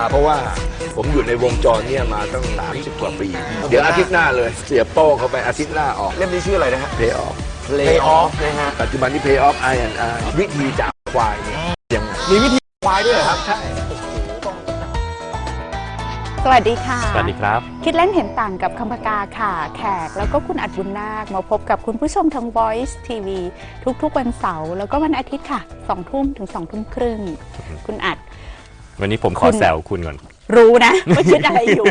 ครับเพราะว่าผมอยู่ในวงจรเนี่ยมาตั้ง 30 กว่าปี เดี๋ยวอาทิตย์หน้าเลย เสียโป้เขาไปอาทิตย์หน้าออกเล่มนี้ชื่ออะไรนะฮะ Pay off Play Off นะฮะ ปัจจุบันที่ Pay off I and I วิธีจับควายเนี่ยยังไงมีวิธีควายด้วยเหรอครับ ใช่ สวัสดีค่ะ สวัสดีครับ คิดเล่นเห็นต่างกับคำพกาค่ะ แขกแล้วก็คุณอัดบุญนาค มาพบกับคุณผู้ชมทาง Voice TV ทุกๆวันเสาร์แล้วก็วันอาทิตย์ค่ะ2ทุ่มถึง2ทุ่มครึ่ง คุณอัด วันนี้ผมขคุอณแซวคุณก่อน รู้นะว่าคิดอะไรอยู่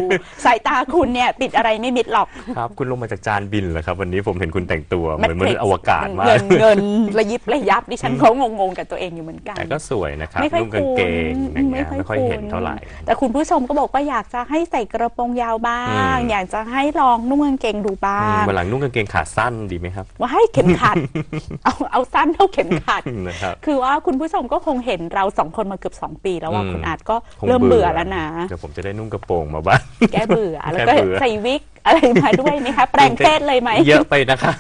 สายตาคุณเนี่ยติดอะไรไม่มิดหรอก ครับ คุณลงมาจากจานบินเหรอครับ วันนี้ผมเห็นคุณแต่งตัว เหมือนมนุษย์อวกาศมาก เงินเงินระยิบระยับดิฉันเขางงๆกับตัวเองอยู่เหมือนกัน แต่ก็สวยนะครับไม่ค่อยนุ่งกางเกงคุ้นอย่างเงี้ยไม่ค่อยเห็นเท่าไหร่ แต่คุณผู้ชมก็บอกว่าอยากจะให้ใส่กระโปรงยาวบ้างอืมอยากจะให้ลองนุ่งกางเกงดูบ้าอืมงวันหลังนุ่งกางเกงขาสั้นดีไหมครับ ว่าให้เข็มขัด เอาเอาสั้นเท่าเข็มขัดนะครับคือว่าคุณผู้ชมก็คงเห็นเราสองคนมาเกือบสองปีแล้วว่าอืมคุณอาจก็คงเริ่มเบื่อแล้วนะเดี๋ยวผมจะได้นุ่งกระโปรงมาบ้างแก้เบื่อแก้แล้วก็เบื่อ ใส่วิกอะไรมาด้วยไหมคะแปลงเพศเลยไหม เยอะไปนะครับ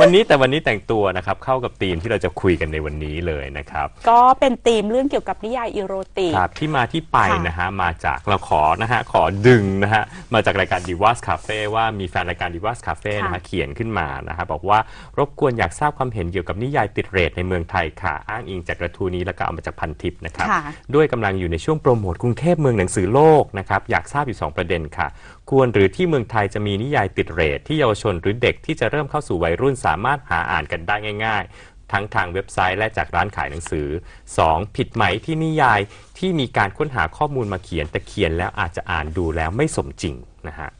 วันนี้แต่วันนี้แต่งตัวนะครับ เข้ากับธีมที่เราจะคุยกันในวันนี้เลยนะครับ ก็เป็นธีมเรื่องเกี่ยวกับนิยายอีโรติก ครับที่มาที่ไปค่ะนะฮะมาจากเราขอนะฮะขอดึงนะฮะมาจากรายการ d ีว a s Cafe ว่ามีแฟนรายการ d ีว a s Cafe นะฮะเขียนขึ้นมานะฮะบอกว่ารบกวนอยากทราบความเห็นเกี่ยวกับนิยายติดเรทในเมืองไทยค่ะ อ้างอิงจากกระทู้นี้แล้วก็เอามาจากพันทิปนะครับ ค่ะ ด้วยกำลังอยู่ในช่วงโปรโมทกรุงเทพเมืองหนังสือโลกนะครับ อยากทราบอยู่ 2 ประเด็นค่ะควรหรือที่เมืองไทยจะมีนิยายติดเรทที่เยาวชนหรือเด็กที่จะเริ่มเข้าสู่วัยรุ่นสามารถหาอ่านกันได้ง่าย ๆ ทั้งทางเว็บไซต์และจากร้านขายหนังสือ 2. ผิดไหมที่นิยายที่มีการค้นหาข้อมูลมาเขียนแต่เขียนแล้วอาจจะอ่านดูแล้วไม่สมจริงนะฮะ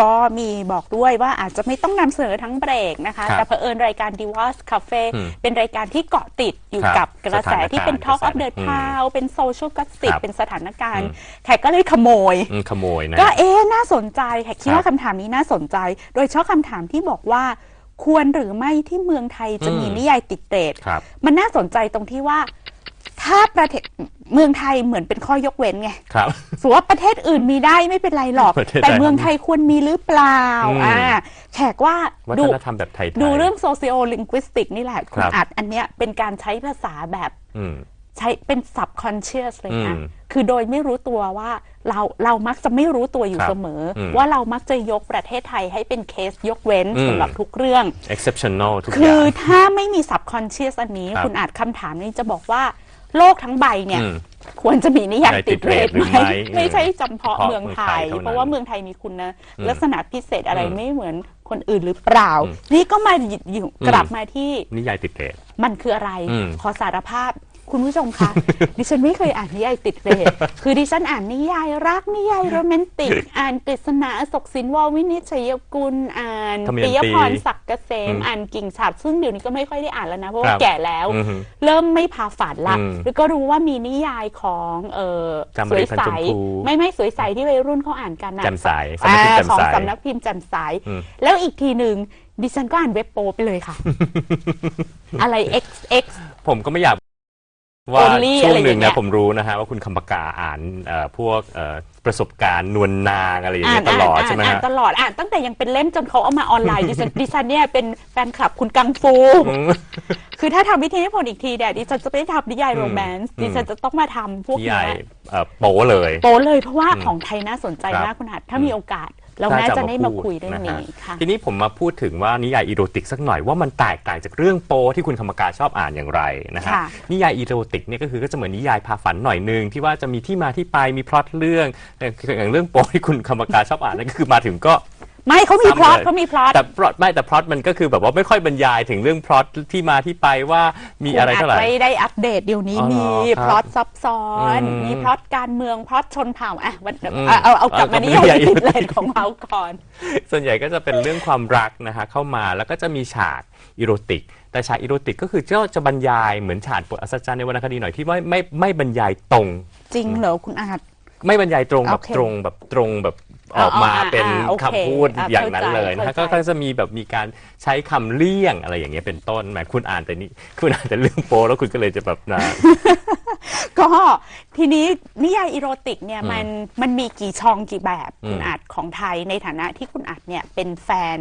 ก็มีบอกด้วยว่าอาจจะไม่ต้องนำเสนอทั้งเบรกนะคะ ครับแต่เผอิญรายการ d i v a s Cafe อืมเป็นรายการที่เกาะติดอยู่ครับกับกระแสที่เป็น Talk สถาน of the การณ์ Town เป็น Social Gossip ครับเป็นสถานการณ์อืมแขกก็เลยขโมย อืมขโมยนะ ก็เอ๊ะน่าสนใจแขกคิดครับว่าคำถามนี้น่าสนใจ โดยเฉพาะคำถามที่บอกว่า ควรหรือไม่ที่เมืองไทยจะอืมมีนิยายติดเรท ครับ มันน่าสนใจตรงที่ว่า ถ้าประเทศเมืองไทยเหมือนเป็นข้อยกเว้นไงครับ สมมุติว่าประเทศอื่นมีได้ไม่เป็นไรหรอก ประเทศแต่ไทยเมืองไทยควรมีหรือเปล่าอืม อ่าแขกว่าวัดูฒนธรรมแบบไทยๆ ดูเรื่อง socio linguistic นี่แหละคุณครับ อัดอันเนี้ยเป็นการใช้ภาษาแบบอืม ใช้เป็น subconscious เลยนะ อืมคือโดยไม่รู้ตัวว่าเราเรามักจะไม่รู้ตัวอยู่ครับเสมออมว่าเรามักจะยกประเทศไทยให้เป็นเคสยกเว้นอืม สำหรับทุกเรื่อง exceptional ทุกอคืย่าอง ถ้าไม่มี subconscious อันนี้ ครับ คุณอาจคำถามนี้จะบอกว่า โลกทั้งใบเนี่ย อืม ควรจะมีนิยายนิยายติติดดเรเรททหรือไหมไม่ไม่ใช่จำเพาะเฉพาะเมืองไทย เมืองไทยเท่านั้นเพราะว่าเมืองไทยมีคุณนะอืมลักษณะพิเศษอะไรอืมไม่เหมือนคนอื่นหรือเปล่า อืมนี่ก็มาอยู่กลับมาที่นิยายติดเรท มันคืออะไร อืม ขอสารภาพ คุณผู้ชมคะดิฉันไม่เคยอ่านนิยายติดเรทคือดิฉันอ่านนิยายรักนิยายโรแมนติก อ่านกฤษณาอโศกสินวอลวินิจฉัยกุลอ่านธรรมยันตีปิยพรศักดิ์เกษมอืมอ่านกิ่งฉาบซึ่งเดี๋ยวนี้ก็ไม่ค่อยได้อ่านแล้วนะ เพราะคว่ารับแก่แล้ว อือฮึเริ่มไม่พาฝันละอืมแล้วก็รู้ว่ามีนิยายของเออจามสรีวยพันใสชมพู ไม่ไม่สวยใสที่วัยรุ่นเขาอ่านกันนะแจ่มใสสำนักพิมพ์แจ่มของใสสำนักพิมพ์แจ่มใสอืม แล้วอีกทีหนึ่งดิฉันก็อ่านเว็บโปไปเลยค่ะ อะไร XX ผมก็ไม่อยาก ว่า Only ช่วงหนึ่งอะไรอย่างเงี้นะยผมรู้นะฮะว่าคุณคำปากาอ่านเอ่อพวกเอ่อประสบการณ์นวลนางอะไรอย่างอ่าเงี้นยตลอดอ่านใช่ไหมอ่านฮะ ตลอดอ่านตั้งแต่ยังเป็นเล่มจนเขาเอามาออนไลน์ ดิฉันดิฉันเนี่ยเป็นแฟนคลับคุณกังฟูอืมคือถ้าทำวิธีนิพนธ์อีกทีเนี่ยดิฉันจะไม่ทำนิยายอืมโรแมนต์อืม ดิฉันจะต้องมาทำพวกนิเนี้ยายยเอ่อโป๊เลย โปเลยเพราะว่าอืมของไทยน่าสนใจครับมากคุณหัดถ้ามีโอกาส เราน่าน่าจะจะมาได้มาพูดคุยเรื่องนะนี้ฮะค่ะทีนี้ผมมาพูดถึงว่านิยายอีโรติกสักหน่อยว่ามันแตกต่างจากเรื่องโป๊ที่คุณคำปากาชอบอ่านอย่างไรนะฮะค่ะนิยายอีโรติกเนี่ยก็คือก็จะเหมือนนิยายพาฝันหน่อยนึงที่ว่าจะมีที่มาที่ไปมีพล็อตเรื่องแต่อย่างเรื่องโป๊ที่คุณคำปากาชอบอ่านนั่นก็คือมาถึงก็ ไม่เขามีซ้ำพล็อตเลยเขามีพล็อตแต่พล็อตไม่แต่พล็อตมันก็คือแบบว่าไม่ค่อยบรรยายถึงเรื่องพล็อตที่มาที่ไปว่ามีอะไรเท่าไหร่ไม่ได้อัปเดตเดี๋ยวนี้อ๋อมีครับพล็อตซับซ้อนอืมมีพล็อตการเมืองพล็อตชนเผ่าอะวันอืมเอาเอาเอากลับมาเอากลับนิมายายนิยายติดเลนของเราก่อน ส่วนใหญ่ก็จะเป็นเรื่องความรักนะฮะเข้ามาแล้วก็จะมีฉากอีโรติกแต่ฉากอีโรติกก็คือก็จะบรรยายเหมือนฉากบทอัศจรรย์ในวรรณคดีหน่อยที่ไม่ไม่ไม่บรรยายตรง จริงเหรอคุณอาจไม่บรรยายตรงแบบโอเคตรงแบบตรงแบบ ออ๋ออกมาอ่าเป็นอ่าโอเคคำพูดอ่าอย่างนั้นเลยนะฮะเข้าก็ใจก็จะมีแบบมีการใช้คำเลี่ยงอะไรอย่างเงี้ยเป็นต้นแหมคุณอ่านแต่นี่คุณอ่านแต่เรื่องโปแล้วคุณก็เลยจะแบบนะ ก็ทีนี้นิยายอีโรติกเนี่ยอืมมันมันมีกี่ช่องกี่แบบอืม คุณอัดของไทยในฐานะที่คุณอัดเนี่ยเป็นแฟน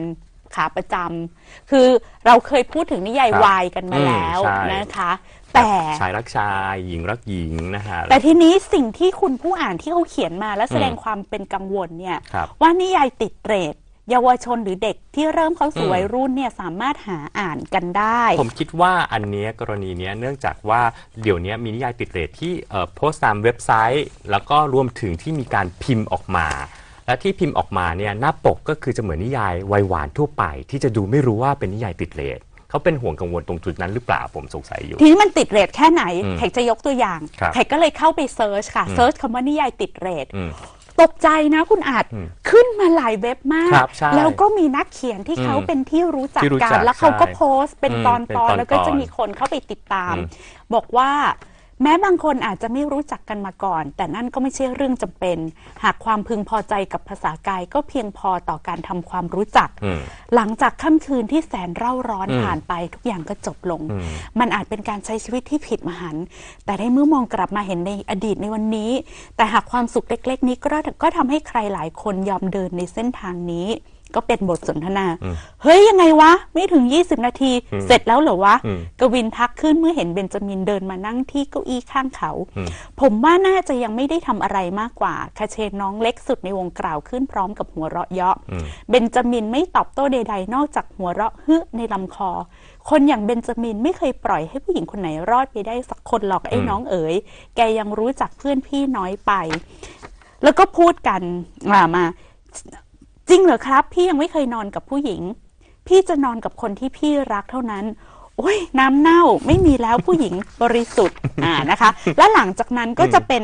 ขาประจำคือเราเคยพูดถึงนิยายวายกันมาแล้วอืมใช่ นะคะ แต่ชายรักชายหญิงรักหญิงนะฮะ แต่ทีนี้สิ่งที่คุณผู้อ่านที่เขาเขียนมาและแสดงอืมความเป็นกังวลเนี่ยครับว่านิยายติดเรทเยาวชนหรือเด็กที่เริ่มเข้าสู่อืม วัยรุ่นเนี่ยสามารถหาอ่านกันได้ ผมคิดว่าอันเนี้ยกรณีเนี้ยเนื่องจากว่าเดี๋ยวนี้มีนิยายติดเรทที่เอ่อโพสต์ตามเว็บไซต์ แล้วก็รวมถึงที่มีการพิมพ์ออกมา และที่พิมพ์ออกมาเนี่ยหน้าปกก็คือจะเหมือนนิยายวัยหวานทั่วไป ที่จะดูไม่รู้ว่าเป็นนิยายติดเรท เขาเป็นห่วงกังวลตรงจุดนั้นหรือเปล่าผมสงสัยอยู่ ทีนี้มันติดเรทแค่ไหนอืมแขกจะยกตัวอย่างครับแขกก็เลยเข้าไปเซิร์ชค่ะอืม เซิร์ชคำว่านิยายติดเรทอืม ตกใจนะคุณอาจอืมขึ้นมาหลายเว็บมาก ครับใช่แล้วก็มีนักเขียนที่เขาอืมเป็นที่รู้จักที่รู้กัจันกแล้วเขาก็ใช่โพสต์เป็นอืมตอนเป็นตอนตอนแล้วก็จะตอนมีคนเข้าไปติดตาม อืม บอกว่า แม้บางคนอาจจะไม่รู้จักกันมาก่อน แต่นั่นก็ไม่ใช่เรื่องจำเป็น หากความพึงพอใจกับภาษากายก็เพียงพอต่อการทำความรู้จักอืมหลังจากค่ำคืนที่แสนเร่าร้อนอืมผ่านไปทุกอย่างก็จบลงอืมมันอาจเป็นการใช้ชีวิตที่ผิดมหันต์แต่ได้เมื่อมองกลับมาเห็นในอดีตในวันนี้ แต่หากความสุขเล็ก ๆ นี้ก็ก็ทำให้ใครหลายคนยอมเดินในเส้นทางนี้ ก็เป็นบทสนทนาอืมเฮ้ย ยังไงวะ ไม่ถึง 20 นาทีอืมเสร็จแล้วเหรอวะอืมกวินทักขึ้นเมื่อเห็นเบนจามินเดินมานั่งที่เก้าอี้ข้างเขาอืมผมว่าน่าจะยังไม่ได้ทำอะไรมากกว่า คาเชนน้องเล็กสุดในวงกล่าวขึ้นพร้อมกับหัวเราะเยาะอืมเบนจามินไม่ตอบโต้ใด ๆ นอกจากหัวเราะฮึในลำคอ คนอย่างเบนจามินไม่เคยปล่อยให้ผู้หญิงคนไหนรอดไปได้สักคนหรอกไอ้อืมน้องเอ๋ย แกยังรู้จักเพื่อนพี่น้อยไป แล้วก็พูดกันอ่ามา จริงเหรอครับ พี่ยังไม่เคยนอนกับผู้หญิง พี่จะนอนกับคนที่พี่รักเท่านั้นโอ้ยน้ำเน่าไม่มีแล้วผู้หญิงบริสุทธิ์อ่านะคะ และหลังจากนั้นก็จะเป็น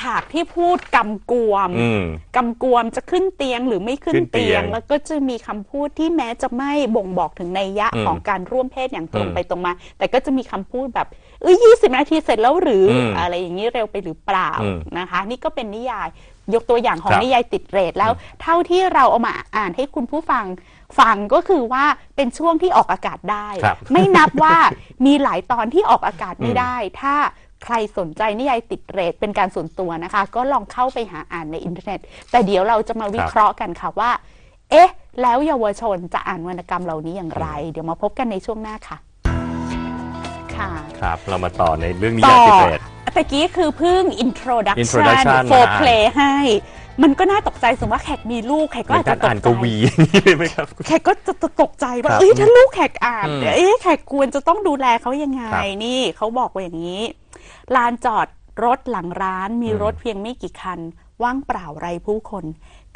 ฉากที่พูดกำกวมอืม กำกวมจะขึ้นเตียงหรือไม่ขึ้นขึ้นเตีเตียยงงแล้วก็จะมีคำพูดที่แม้จะไม่บ่งบอกถึงนัยยะอืมของการร่วมเพศอย่างตรงอืมไปตรงมา แต่ก็จะมีคำพูดแบบเอ้ยยี่สิบนาทีเสร็จแล้วหรืออมอะไรอย่างนี้เร็วไปหรือเปล่าอืม นะคะ นี่ก็เป็นนิยาย ยกตัวอย่างของครับนิยายติดเรทแล้ว เท่าที่เราเอามาอ่านให้คุณผู้ฟังฟังก็คือว่าเป็นช่วงที่ออกอากาศได้ครับไม่นับว่ามีหลายตอนที่ออกอากาศไม่ได้ ถ้าใครสนใจนิยายติดเรทเป็นการส่วนตัวนะคะ ก็ลองเข้าไปหาอ่านในอินเทอร์เน็ต แต่เดี๋ยวเราจะมาวิเคราะห์กันค่ะว่า เอ๊ะ แล้วเยาวชนจะอ่านวรรณกรรมเหล่านี้อย่างไร เดี๋ยวมาพบกันในช่วงหน้าค่ะ ค่ะ ครับ เรามาต่อในเรื่องนิต่ยายอติดเรท ตะกี้คือเพิ่ง introduction introduction for มา play ให้ มันก็น่าตกใจสมมติว่าแขกมีลูกแขกก็เป็นอาจกาจะตกรอ่านใจกวีนี่เลยไหมครับ แขกก็จะตกใจว่าครับเอ้ยถ้าลูกแขกอ่านอืมเอ๊ะแขกควรจะต้องดูแลเขายังไงครับนี่เขาบอกว่าอย่างนี้ ลานจอดรถหลังร้านมีอืม รถเพียงไม่กี่คัน ว่างเปล่าไรผู้คน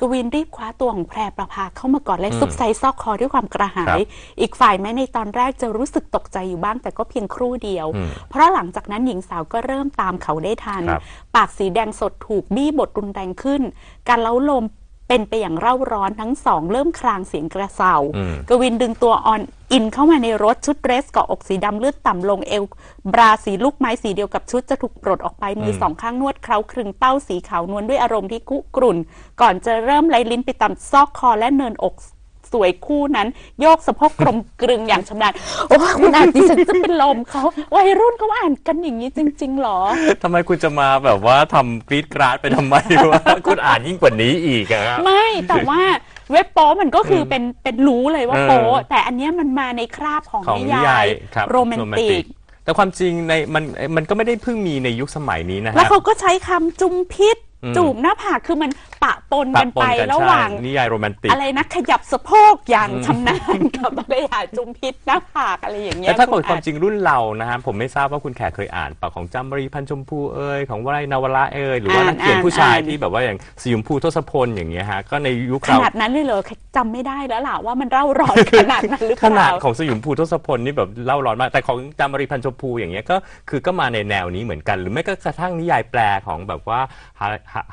กวินรีบคว้าตัวของแพรประภาเข้ามากอดและซุบไซซอกคอด้วยความกระหาย อีกฝ่ายแม้ในตอนแรกจะรู้สึกตกใจอยู่บ้างแต่ก็เพียงครู่เดียวอืมเพราะหลังจากนั้นหญิงสาวก็เริ่มตามเขาได้ทันครับปากสีแดงสดถูกบี้บทรุนแรงขึ้น การเล้าลม เป็นไปอย่างเร่าร้อนทั้งสองเริ่มคลางเสียงกระเซาอืมกวินดึงตัวออนอินเข้ามาในรถชุดเดรสเกาะอกสีดำเลือดต่ำลงเอวบราสีลูกไม้สีเดียวกับชุดจะถูกปลดออกไปมืออมสองข้างนวดเคล้าคลึงเป้าสีขาวนวลด้วยอารมณ์ที่กุกรุ่น ก่อนจะเริ่มไล่ลิ้นไปตามซอกคอและเนินอก สวยคู่นั้น โยกสะโพกกลมกลึงอย่างชำนาญโอ้คุณอ่านดิฉันจะเป็นลมเขาวัยรุ่นเขาอ่านกันอย่างนี้จริง ๆหรอ ทำไมคุณจะมาแบบว่าทำกรีดกราดไปทำไมวะ คุณอ่านยิ่งกว่านี้อีกอะครับ ไม่แต่ว่าเว็บโป๊มันก็คือเป็นเป็นรู้เลยว่าเออโป๊แต่อันเนี้ยมันมาในคราบของของนินิยายายครับโรแมนติก แต่ความจริงในมันมันก็ไม่ได้เพิ่งมีในยุคสมัยนี้นะฮะแล้วเขาก็ใช้คำจุมพิษ อืม จูบหน้าผากคือมัน ปะปนปะกันปไปนกันระหใช่ว่าง นิยายโรแมนติก อะไรนะขยับสะโพกอย่างชำนาญกับอะไรอย่างจุมพิษหน้าผากอะไรอย่างเงี้ยแต่ถ้าเกิดณความอ่นจริงรุ่นเรานะฮะผมไม่ทราบว่าคุณแขกเคยอ่านปากของจามรีพันชมพูเอ่ยของวลัยนวระเอ่ยหรือว่าอ่านนักเขียนอ่านผู้ชายอ่าน ที่แบบว่าอย่างสยมพูทศพลอย่างเงี้ยฮะก็ในยุคขเรา นาดนั้นเลยเหรอจำไม่ได้แล้วล่ะว่ามันเร่าร้อนขนาดนั้นหรือเปขนาล่าดของสยมพูทศพลนี่แบบเล่าร้อนมากแต่ของจามรีพันชมพูอย่างเงี้ยก็คือก็มาในแนวนี้เหมือนกัน หรือไม่ก็กระทั่งนิยายแปลของแบบว่า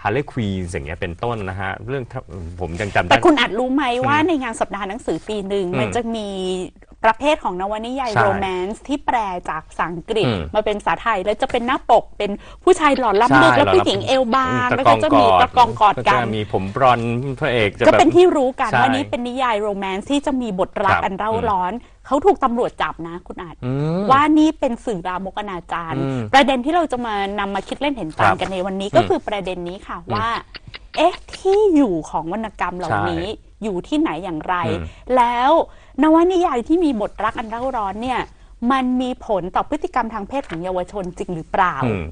ฮาร์เลควีนอย่างเงี้ยเป็นต้นนะฮะเรื่องผมยังจำได้ แต่คุณอาจรู้ไหมว่าในงานสัปดาห์หนังสือปีหนึ่ง อืมมันจะมีประเภทของนวนิยายใช่โรแมนต์ที่แปลจากภาษาอังกฤษอืมมาเป็นภาษาไทย แล้วจะเป็นหน้าปกเป็นผู้ชายหล่อล่ำลึกใช่แล้วหล่อผู้หญิงล่ำเอวบางตะแล้วกก็องจะกมีอดตะกองกอดกัน จะมีผมบรอนซ์พระเอกจะก็แบบ เป็นที่รู้กันใช่ว่านี่เป็นนิยายโรแมนต์ที่จะมีบทรักครับอันเร่าร้อน เขาถูกตำรวจจับนะ คุณอาจอืมว่านี่เป็นสื่อลามกอนาจารอืมประเด็นที่เราจะมานำมาคิดเล่นเห็นตามครับกันในวันนี้ก็อืมคือประเด็นนี้ค่ะว่า เอ๊ะที่อยู่ของวรรณกรรมเหล่านี้อยู่ที่ไหนอย่างไรอืมแล้วนวนิยายที่มีบทรักอันเร่าร้อนเนี่ยมันมีผลต่อพฤติกรรมทางเพศของเยาวชนจริงหรือเปล่าอืม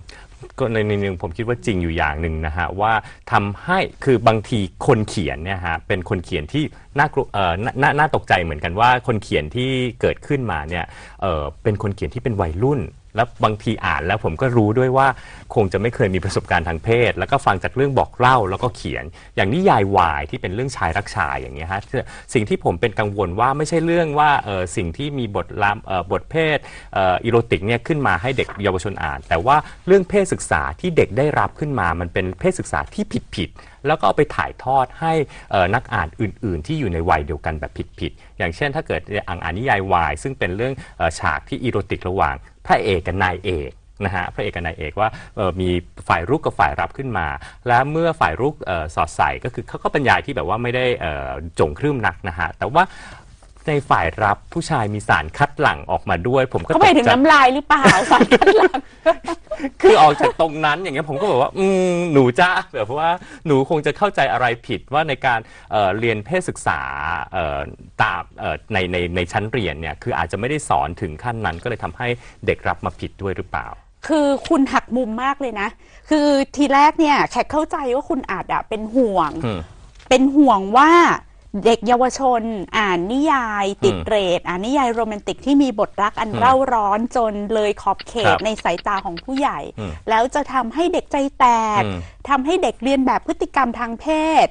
ก็ในในหนึ่งผมคิดว่าจริงอยู่อย่างหนึ่งนะฮะว่าทำให้คือบางทีคนเขียนเนี่ยฮะเป็นคนเขียนที่น่ากลัวเอ่อนาน่าน่าตกใจเหมือนกันว่าคนเขียนที่เกิดขึ้นมาเนี่ยเอ่อเป็นคนเขียนที่เป็นวัยรุ่น แล้วบางทีอ่านแล้วผมก็รู้ด้วยว่าคงจะไม่เคยมีประสบการณ์ทางเพศ แล้วก็ฟังจากเรื่องบอกเล่าแล้วก็เขียน อย่างนิยายวายที่เป็นเรื่องชายรักชายอย่างเงี้ยฮะสิ่งที่ผมเป็นกังวลว่าไม่ใช่เรื่องว่าเอ่อสิ่งที่มีบทลามเอ่อบทเพศเอ่ออีโรติกเนี่ยขึ้นมาให้เด็กเยาวชนอ่าน แต่ว่าเรื่องเพศศึกษาที่เด็กได้รับขึ้นมามันเป็นเพศศึกษาที่ผิดผิดๆ แล้วก็เอาไปถ่ายทอดให้นักอ่านอื่น ๆ ที่อยู่ในวัยเดียวกันแบบผิดๆอย่างเช่น ถ้าเกิดอ่านอ่านนิยายวายซึ่งเป็นเรื่องฉากที่อีโรติกระหว่างพระเอกกับนายเอกนะฮะพระเอกกับนายเอกว่ามีฝ่ายรุกกับฝ่ายรับขึ้นมา และเมื่อฝ่ายรุกสอดใส่ก็คือเขาก็บรรยายที่แบบว่าไม่ได้จงครึ่มนักนะฮะแต่ว่า ในฝ่ายรับผู้ชายมีสารคัดหลั่งออกมาด้วย ผมก็เขาไปถึงตกใจน้ำลายหรือเปล่าสารคัดหลั่ง คือออกจากตรงนั้นอย่างเงี้ยผมก็บอกว่า อืมหนูจ้าแบบว่าหนูคงจะเข้าใจอะไรผิดว่าในการเอ่อเรียนเพศศึกษาเอ่อตามเอ่อในในในชั้นเรียนเนี่ยคืออาจจะไม่ได้สอนถึงขั้นนั้น ก็เลยทำให้เด็กรับมาผิดด้วยหรือเปล่า คือคุณหักมุมมากเลยนะ คือทีแรกเนี่ยแขกเข้าใจว่าคุณอาจอะเป็นห่วง อืม เป็นห่วงว่า เด็กเยาวชน อ่านนิยายติดอืมเรทอ่านนิยายโรแมนติกที่มีบทรักอันเร่าร้อนจนเลยขอบเขครัตบในสายตาของผู้ใหญ่อืมแล้วจะทำให้เด็กใจแตกอืมทำให้เด็กเรียนแบบพฤติกรรมทางเพศ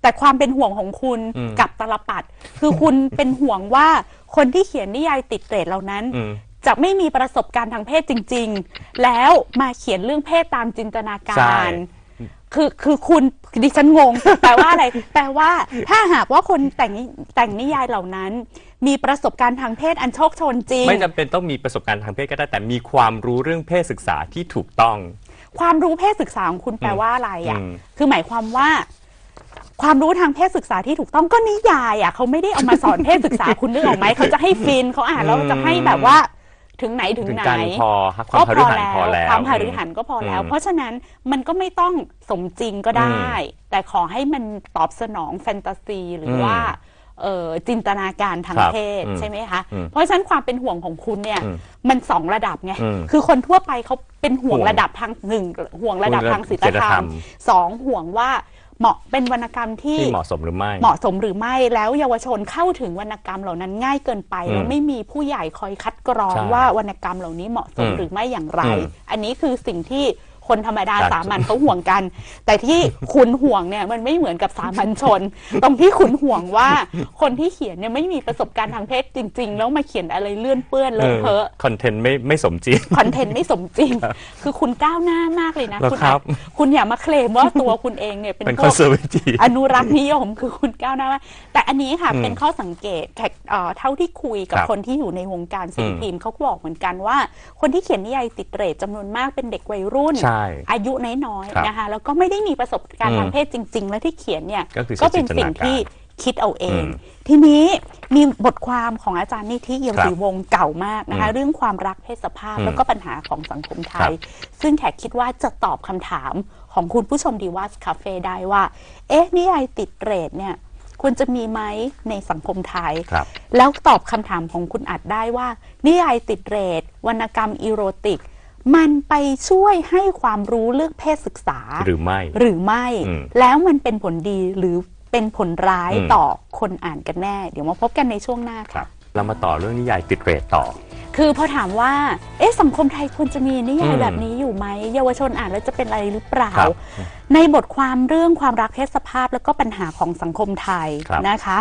แต่ความเป็นห่วงของคุณอืมกลับตลปัด คือคุณเป็นห่วงว่าคนที่เขียนนิยายติดเรทเหล่านั้นอืมจะไม่มีประสบการณ์ทางเพศจริง ๆ แล้วมาเขียนเรื่องเพศตามจินตนากาใช่ร คือคือคุณดิฉันงง แปลว่าอะไร แปลว่า ถ้าหากว่าคนแต่งนิแต่งนิยายเหล่านั้น มีประสบการณ์ทางเพศอันโชคโชนจริง ไม่จำเป็นต้องมีประสบการณ์ทางเพศก็ได้ แต่มีความรู้เรื่องเพศศึกษาที่ถูกต้อง ความรู้เพศศึกษาของคุณแปลว่าอะไรอะ อืม คือหมายความว่า ความรู้ทางเพศศึกษาที่ถูกต้องก็นิยายอะเขาไม่ได้เอามาสอนเพศศึกษาคุณนึกออกไหมเขาจะให้ฟินเขาอ่านแล้วจะให้แบบว่า ถึงไหนถึงถึงไหนการพอความพฤหันพอแล้วความหฤหันก็พอแล้วอืมเพราะฉะนั้นมันก็ไม่ต้องสมจริงก็ได้ แต่ขอให้มันตอบสนองแฟนตาซีหรืออมว่าเอ่อจินตนาการทางครับเพศอืมใช่ไหมคะอืมเพราะฉะนั้นความเป็นห่วงของคุณเนี่ยอืมมันสองระดับไงอืมคือคนทั่วไปเขาเป็นห่วงห่วงระดับทางหนึ่งห่วงระดับทางศีลศีลธรธรรรมมสองห่วงว่า เหมาะเป็นวรรณกรรมที่ที่เหมาะสมหรือไม่ เหมาะสมหรือไม่แล้วเยาวชนเข้าถึงวรรณกรรมเหล่านั้นง่ายเกินไป อืมแล้วไม่มีผู้ใหญ่คอยคัดกรองใช่ว่าวรรณกรรมเหล่านี้เหมาะสมอืมหรือไม่อย่างไร อืม อันนี้คือสิ่งที่ คนธรรมดาครับ สามัญเขาห่วงกัน แต่ที่คุณห่วงเนี่ยมันไม่เหมือนกับสามัญชน ตรงที่คุณห่วงว่าคนที่เขียนเนี่ยไม่มีประสบการณ์ทางเพศจริง ๆ แล้วมาเขียนอะไรเลื่อนเปื้อนเลอะเทอะ คอนเทนต์ไม่ไม่สมจริง คอนเทนต์ไม่สมจริง คือคุณก้าวหน้ามากเลยนะแล้วคุณครับอาจคุณอย่ามาเคลมว่าตัวคุณเองเนี่ยเป็นเป็นพคอวนกเซอร์เวทีฟอนุรักษ์นิยมคือคุณก้าวหน้ามากแต่อันนี้ค่ะอืมเป็นข้อสังเกตแขกเอ่อเท่าที่คุยกับครับคนที่อยู่ในวงการสื่ออมพิมพ์เขาก็บอกเหมือนกันว่า คนที่เขียนนิยายติดเรทจำนวนมากเป็นเด็กวัยรุ่น ใช่อายุน้อยครับๆนะคะแล้วก็ไม่ได้มีประสบการณ์อืมทางเพศจริง ๆ และที่เขียนเนี่ยก็คือเป็นสิ่งจินตนาการที่คิดเอาเอง อืมทีนี้มีบทความของอาจารย์นิธิเอี่ยมครับศรีวงศ์เก่ามากนะคะ อืมเรื่องความรักเพศสภาพอืมแล้วก็ปัญหาของสังคมไทครัยบซึ่งแขกคิดว่าจะตอบคำถามของคุณผู้ชมดีว่าสคาเฟ่ได้ว่า เอ๊ะนิยายติดเรทเนี่ยควรจะมีไหมในสังคมไทย ครับ แล้วตอบคำถามของคุณอัดได้ว่านิยายติดเรทวรรณกรรมอีโรติก มันไปช่วยให้ความรู้เรื่องเพศศึกษา หรือไม่ หรือไม่ อืม แล้วมันเป็นผลดีหรือเป็นผลร้ายอืมต่อคนอ่านกันแน่ เดี๋ยวมาพบกันในช่วงหน้าคค่ะ รับ เรามาต่อเรื่องนิยายติดเรทต่อ คือพอถามว่า เอ๊ะสังคมไทยควรจะมีนิยายอืมแบบนี้อยู่ไหม เยาวชนอ่านแล้วจะเป็นอะไรหรือเปล่า ครับในบทความเรื่องความรักเพศสภาพ แล้วก็ปัญหาของสังคมไทยครับนะคะ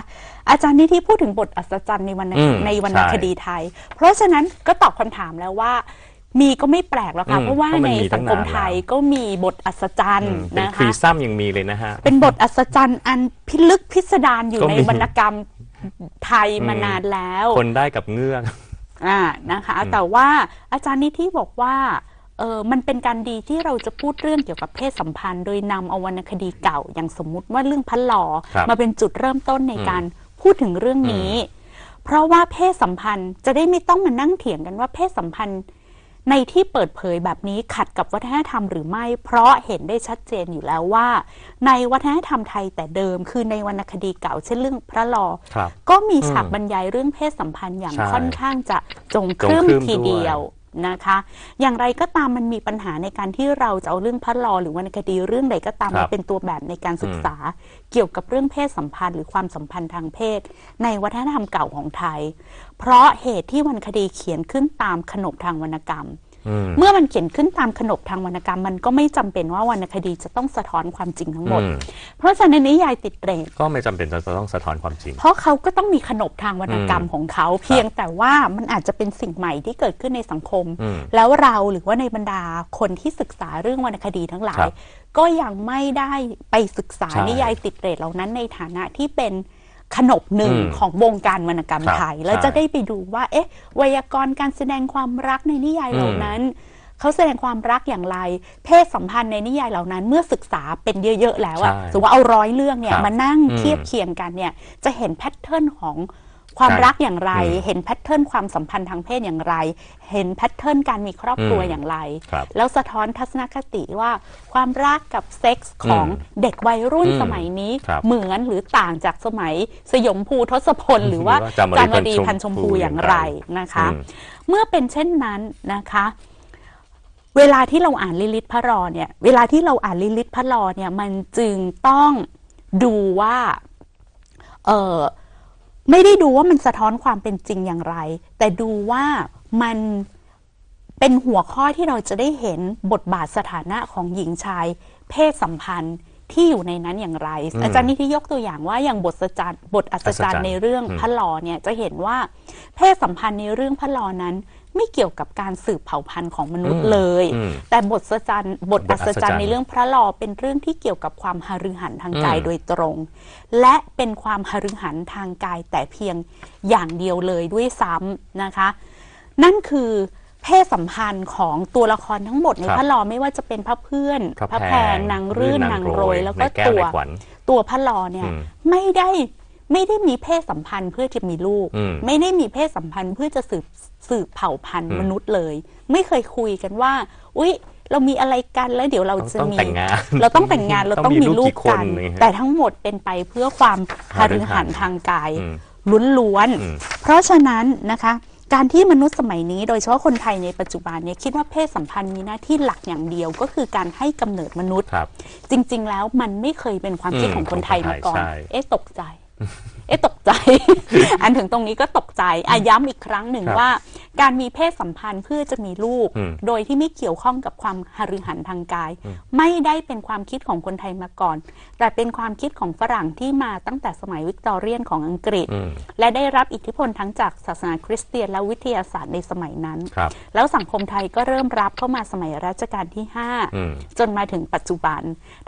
อาจารย์นิธิพูดถึงบทอัศจรรย์ในวรรณอืมในวรรณใช่ คดีไทย เพราะฉะนั้นก็ตอบคำถามแล้วว่า มีก็ไม่แปลกแล้วค่ะอืมเพราะว่าเพราะมัในนมีตั้สังงคมนานแล้ว ไทยก็มีบทอัศจรรอืย์มเป็นนะครีคะ ซัมยังมีเลยนะฮะ เป็นบทอัศจรรย์อันพิลึกพิสดารอยู่ก็ในมีวรรณกรรมไทยมาอืมนานแล้วคนได้กับเงือก อ่านะคะแต่ว่าอาจารย์นิธิบอกว่าเออมันเป็นการดีที่เราจะพูดเรื่องเกี่ยวกับเพศสัมพันธ์ โดยนำเอาวรรณคดีเก่า อย่างสมมุติว่าเรื่องพันหลอครับมาเป็นจุดเริ่มต้นในอืม การพูดถึงเรื่องนี้ เพราะว่าเพศสัมพันธ์จะได้ไม่ต้องมานั่งเถียงกันว่าเพศสัมพันธ์ ในที่เปิดเผยแบบนี้ขัดกับวัฒนธรรมหรือไม่ เพราะเห็นได้ชัดเจนอยู่แล้วว่า ในวัฒนธรรมไทยแต่เดิม คือในวรรณคดีเก่าเช่นเรื่องพระลอครับก็มีฉากอืมบรรยายเรื่องเพศสัมพันธ์อย่างใช่ค่อนข้างจะจงครึ่มจงครึ่มทีเดียวด้วย นะคะ อย่างไรก็ตามมันมีปัญหาในการที่เราจะเอาเรื่องพระลอหรือวรรณคดีเรื่องใดก็ตามครัมาบเป็นตัวแบบในการศึกษา เกี่ยวกับเรื่องเพศสัมพันธ์ หรือความสัมพันธ์ทางเพศ ในวัฒนธรรมเก่าของไทย เพราะเหตุที่วรรณคดีเขียนขึ้นตามขนบทางวรรณกรรมอืม เมื่อมันเขียนขึ้นตามขนบทางวรรณกรรม มันก็ไม่จำเป็นว่าวรรณคดีจะต้องสะท้อนความจริงทั้งหมดอืมเพราะฉะนั้นนิยายติดเรทก็ไม่จำเป็นจะต้องสะท้อนความจริง เพราะเขาก็ต้องมีขนบทางวรรณกรรมอืมของเขา เพียงแต่ว่ามันอาจจะเป็นสิ่งใหม่ที่เกิดขึ้นในสังคมอืมแล้วเราหรือว่าในบรรดาคนที่ศึกษาเรื่องวรรณคดีทั้งหลาครัยบก็ยังไม่ได้ไปศึกษาใช่นิยายติดเรทเหล่านั้นในฐานะที่เป็น ขนบหนึ่งอืมของวงการวรรณกรรมครับไทย แล้วใช่จะได้ไปดูว่า เอ๊ะไวยากรณ์การแสดงความรักในนิยายเหล่าอืมนั้นเขาแสดงความรักอย่างไร เพศสัมพันธ์ในนิยายเหล่านั้น เมื่อศึกษาเป็นเยอะ ๆ แล้วอะใช่สมมติว่าเอาร้อยเรื่องเนี่ยครับมานั่งอืมเทียบเคียงกันเนี่ยจะเห็นแพทเทิร์นของ ความใช่รักอย่างไรอืมเห็นแพทเทิร์นความสัมพันธ์ทางเพศอย่างไร เห็นแพทเทิร์นการมีครอบครัวอืมอย่างไรครับแล้วสะท้อนทัศนคติว่าความรักกับเซ็กส์ของอืมเด็กวัยรุ่นอืมสมัยนี้ครับเหมือนหรือต่างจากสมัยสยมภูทศพลหรือว่าหรือว่าจามรีจามรีพันชมพูอย่างไรนะคะอืมเมื่อเป็นเช่นนั้นนะคะเวลาที่เราอ่านลิลิตพระรอเนี่ยเวลาที่เราอ่านลิลิตพระรอเนี่ยมันจึงต้องดูว่าเออ ไม่ได้ดูว่ามันสะท้อนความเป็นจริงอย่างไร แต่ดูว่ามันเป็นหัวข้อที่เราจะได้เห็นบทบาทสถานะของหญิงชาย เพศสัมพันธ์ที่อยู่ในนั้นอย่างไรอืมอาจารย์นิธิยกตัวอย่างว่าอย่างบทสจารบทอัศจรรอัศจรรย์ย์ในเรื่องอืมพระลอเนี่ยจะเห็นว่าเพศสัมพันธ์ในเรื่องพระลอนั้น ไม่เกี่ยวกับการสืบเผ่าพันธุ์ของมนุษย์อืมเลยอืมแต่บทสจรรย์บทบอัทศอัศจจรรรรย์ย์ในเรื่องพระลอเป็นเรื่องที่เกี่ยวกับความหฤหันทางกายอืมโดยตรง และเป็นความหฤหันทางกายแต่เพียงอย่างเดียวเลยด้วยซ้ำนะคะ นั่นคือเพศสัมพันธ์ของตัวละครทั้งหมดในครับพระลอไม่ว่าจะเป็นพระเพื่อน พระแพแพงงนางรื่นรื่นนางนางโรโรยยแล้วก็ในแก้วตัวในขวัญตัวพระลอเนี่ยอืมไม่ได้ ไม่ได้มีเพศสัมพันธ์เพื่อจะมีลูกอืมไม่ได้มีเพศสัมพันธ์เพื่อจะสืบสืบเผ่าพันธุ์อืมมนุษย์เลย ไม่เคยคุยกันว่า อุ๊ย เรามีอะไรกันแล้วเดี๋ยวเราจะต้องมีแต่งงานเราต้องแต่งงานเราต้ต้อองงมีมีลูลูกกกี่คนกันอะไรเงี้ยแต่ทั้งหมดเป็นไปเพื่อความหหฤฤหัหันนทางกายอืมล้วนอืมๆเพราะฉะนั้นนะคะการที่มนุษย์สมัยนี้โดยเฉพาะคนไทยในปัจจุบันเนี่ยคิดว่าเพศสัมพันธ์มีหน้าที่หลักอย่างเดียวก็คือการให้กำเนิดมนุษย์ครับจริง ๆ แล้วมันไม่เคยเป็นความคิดอืมของคนไทยของคนมาก่อนไทยใช่เอ๊ะตกใจ เอ๊ะตกใจ อันถึงตรงนี้ก็ตกใจอะย้ำอีกครั้งหนึ่งครับว่า การมีเพศสัมพันธ์เพื่อจะมีลูกอืมโดยที่ไม่เกี่ยวข้องกับความหฤหันทางกาย ไม่ได้เป็นความคิดของคนไทยมาก่อน แต่เป็นความคิดของฝรั่งที่มาตั้งแต่สมัยวิกตอเรียนของอังกฤษอืมและได้รับอิทธิพลทั้งจากศาสนาคริสเตียนและวิทยาศาสตร์ในสมัยนั้นครับแล้วสังคมไทยก็เริ่มรับเข้ามาสมัยรัชกาลที่อืม5จนมาถึงปัจจุบัน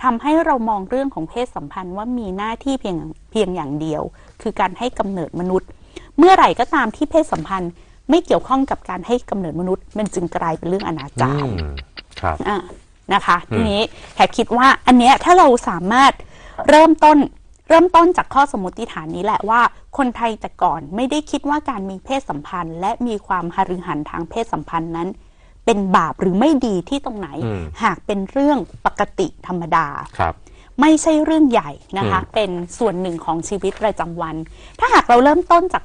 ทำให้เรามองเรื่องของเพศสัมพันธ์ว่ามีหน้าที่เพียงเพียงอย่างเดียว คือการให้กำเนิดมนุษย์ เมื่อไหร่ก็ตามที่เพศสัมพันธ์ ไม่เกี่ยวข้องกับการให้กำเนิดมนุษย์ มันจึงกลายเป็นเรื่องอนาจารอืมครับอะนะคะอืมทีนี้แขกคิดว่าอันเนี้ยถ้าเราสามารถเริ่มต้นเริ่มต้นจากข้อสมมติฐานนี้แหละว่า คนไทยแต่ก่อนไม่ได้คิดว่าการมีเพศสัมพันธ์ และมีความหฤหันทางเพศสัมพันธ์นั้น เป็นบาปหรือไม่ดีที่ตรงไหนอืมหากเป็นเรื่องปกติธรรมดาครับไม่ใช่เรื่องใหญ่นะคะอืมเป็นส่วนหนึ่งของชีวิตประจำวัน ถ้าหากเราเริ่มต้นจาก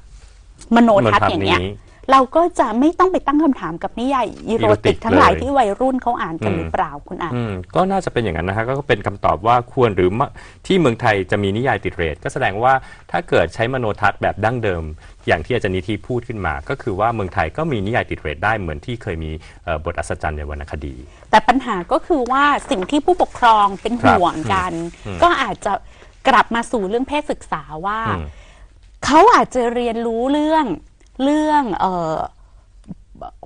มโนทัศน์อย่างเงี้ยนี้ เราก็จะไม่ต้องไปตั้งคำถามกับนิยายอีโรติก erotic ทั้งหลายเลยที่วัยรุ่นเขาอ่านกันอืมหรือเปล่าคุณอ่านอืมก็น่าจะเป็นอย่างนั้นนะฮะก็เป็นคำตอบว่าควรหรือไม่ที่เมืองไทยจะมีนิยายติดเรทก็แสดงว่าถ้าเกิดใช้มโนทัศน์แบบดั้งเดิม อย่างที่อาจารย์นิธิพูดขึ้นมา ก็คือว่าเมืองไทยก็มีนิยายติดเรทได้เหมือนที่เคยมีเอ่อบทอัศจรรย์ในวรรณคดี แต่ปัญหาก็คือว่าสิ่งที่ผู้ปกครองเป็นครับห่วงกันอืมก็อาจจะกลับมาสู่เรื่องเพศศึกษาว่าอืมเขาอาจจะเรียนรู้เรื่อง เรื่องเอ่อ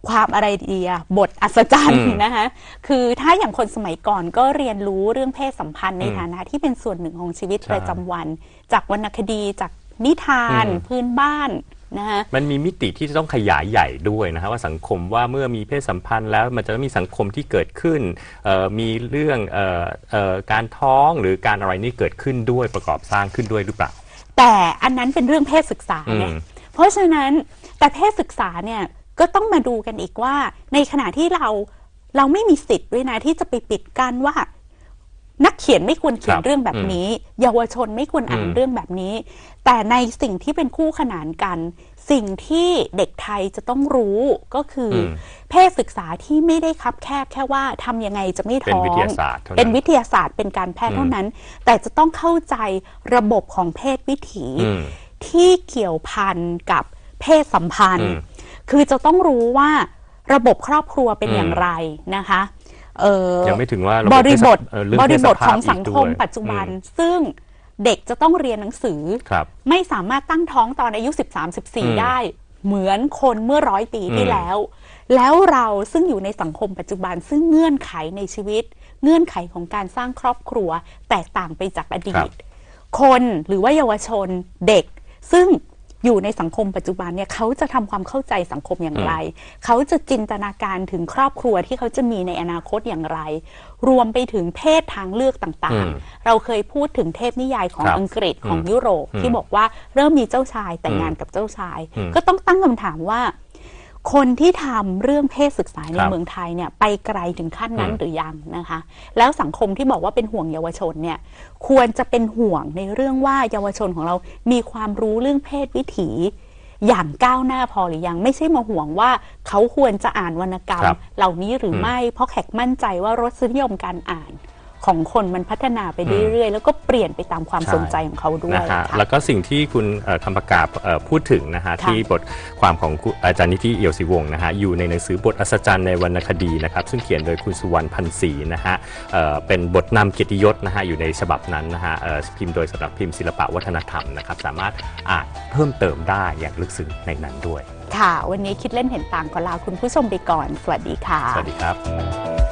ความอะไรดีอะบทอัศจรรย์อืมนะคะคือถ้าอย่างคนสมัยก่อนก็เรียนรู้เรื่องเพศสัมพันธ์ในอืมฐานะที่เป็นส่วนหนึ่งของชีวิตใช่ประจำวัน จากวรรณคดีจากนิทานอืมพื้นบ้านนะคะมันมีมิติที่จะต้องขยายใหญ่ด้วยนะฮะว่าสังคมว่าเมื่อมีเพศสัมพันธ์แล้วมันจะต้องมีสังคมที่เกิดขึ้นเอ่อมีเรื่องเอ่อเอ่อการท้องหรือการอะไรนี่เกิดขึ้นด้วยประกอบสร้างขึ้นด้วยหรือเปล่า แต่อันนั้นเป็นเรื่องเพศศึกษาไงอืมเพ ราะฉะนั้นแต่เพศศึกษาเนี่ยก็ต้องมาดูกันอีกว่า ในขณะที่เราเราไม่มีสิทธิ์ด้วยนะที่จะไปปิดกั้นว่า นักเขียนไม่ควรเขียนครับเรื่องแบบนี้ เยาวชนไม่ควรอ่านอืมเรื่องแบบนี้ แต่ในสิ่งที่เป็นคู่ขนานกัน สิ่งที่เด็กไทยจะต้องรู้ก็คืออมเพศศึกษาที่ไม่ได้คับแคบแค่ว่าทำยังไงจะไม่เป็นท้องวิทยาศาสตร์เท่านั้นเป็นวิทยาศาสตร์เป็นการแพทย์เท่านั้น แต่จะต้องเข้าใจระบบของเพศวิถีอืม ที่เกี่ยวพันกับเพศสัมพันธ์อืมคือจะต้องรู้ว่าระบบครอบครัวเป็นอืมอย่างไรนะคะเออยังไม่ถึงว่าบริบทเอ่อเรื่องบเพริศบทสภาพของสังคมอีกด้วยปัจจุบันอืมซึ่งเด็กจะต้องเรียนหนังสือครับไม่สามารถตั้งท้องตอนอายุ 13อืม14 ได้เหมือนคนเมื่อร้อยปีที่อืมแล้ว แล้วเราซึ่งอยู่ในสังคมปัจจุบัน ซึ่งเงื่อนไขในชีวิต เงื่อนไขของการสร้างครอบครัว แตกต่างไปจากอดีครัตบคนหรือว่าเยาวชนเด็ก ซึ่งอยู่ในสังคมปัจจุบันเนี่ยเขาจะทำความเข้าใจสังคมอย่างไร เขาจะจินตนาการถึงครอบครัวที่เขาจะมีในอนาคตอย่างไร รวมไปถึงเพศทางเลือกต่างอืมๆเราเคยพูดถึงเทพนิยายของครับอังกฤษของอืมยุโรปอืมที่บอกว่าเริ่มมีเจ้าชายแต่งงานกับเจ้าชายอืมก็ต้องตั้งคำถามว่า คนที่ทำเรื่องเพศศึกษาในครับเมืองไทยเนี่ยไปไกลถึงขั้นนั้นอืมหรือยังนะคะ แล้วสังคมที่บอกว่าเป็นห่วงเยาวชนเนี่ยควรจะเป็นห่วงในเรื่องว่าเยาวชนของเรามีความรู้เรื่องเพศวิถี อย่างก้าวหน้าพอหรือยัง ไม่ใช่มาห่วงว่าเขาควรจะอ่านวรรณกรรมครับเหล่านี้หรืออมไม่เพราะแขกมั่นใจว่ารสนิยมการอ่าน ของคนมันพัฒนาไปเรื่อยๆ แล้วก็เปลี่ยนไปตามความใช่สนใจของเขาด้วยนะฮะค่ะแล้วก็สิ่งที่คุณเอ่อคำประกาศเอ่อพูดถึงนะฮะค่ะที่บทความของคุณอาจารย์นิติเอี่ยวศรีวงศ์นะฮะอยู่ในหนังสือบทอัศจรรย์ในวรรณคดีนะครับซึ่งเขียนโดยคุณสุวรรณพันธ์ศรีนะฮะเอ่อเป็นบทนำเกียรติยศนะฮะอยู่ในฉบับนั้นนะฮะเอ่อพิมพ์โดยสำนักพิมพ์ศิลปะวัฒนธรรมนะครับสามารถอ่านเพิ่มเติมได้อย่างลึกซึ้งในนั้นด้วย ค่ะ วันนี้คิดเล่นเห็นต่างขอลาคุณผู้ชมไปก่อน สวัสดีค่ะ สวัสดีครับ